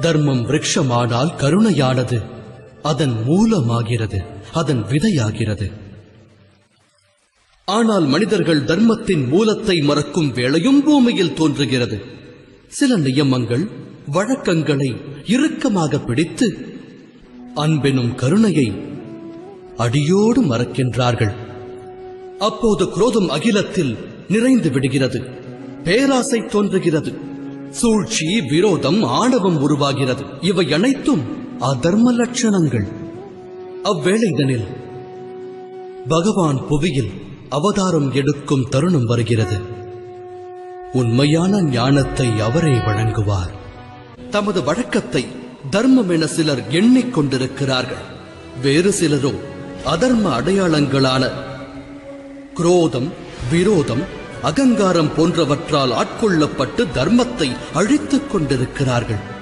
தர்மம் விரக்ஷமானால் கருணையானது. அதன் மூலமாகிறது. அதன் விதையாகிறது. ஆனால் மனிதர்கள் தர்மத்தின் மூலத்தை மறக்கும் வேளையும் பூமியில் தோன்றுகிறது. சில நியமங்கள் வழக்கங்களை இறுக்கமாக பிடித்து அன்பெனும் கருணையை அடியோடு மறக்கின்றார்கள். அப்போது குரோதம் அகிலத்தில் நிறைந்து விடுகிறது. பேராசை தோன்றுகிறது. சூழ்ச்சி விரோதம் ஆணவம் உருவாகிறது. இவை அனைத்தும் அதர்ம லட்சணங்கள். அவ்வேளைதனில் பகவான் புவியில் அவதாரம் எடுக்கும் தருணம் வருகிறது. உண்மையான ஞானத்தை அவரே வழங்குவார். தமது வழக்கத்தை தர்மம் என சிலர் எண்ணிக்கொண்டிருக்கிறார்கள் வேறு சிலரோ அதர்ம அடையாளங்களான குரோதம் விரோதம் அகங்காரம் போன்றவற்றால் ஆட்கொள்ளப்பட்டு தர்மத்தை அழித்துக் கொண்டிருக்கிறார்கள்.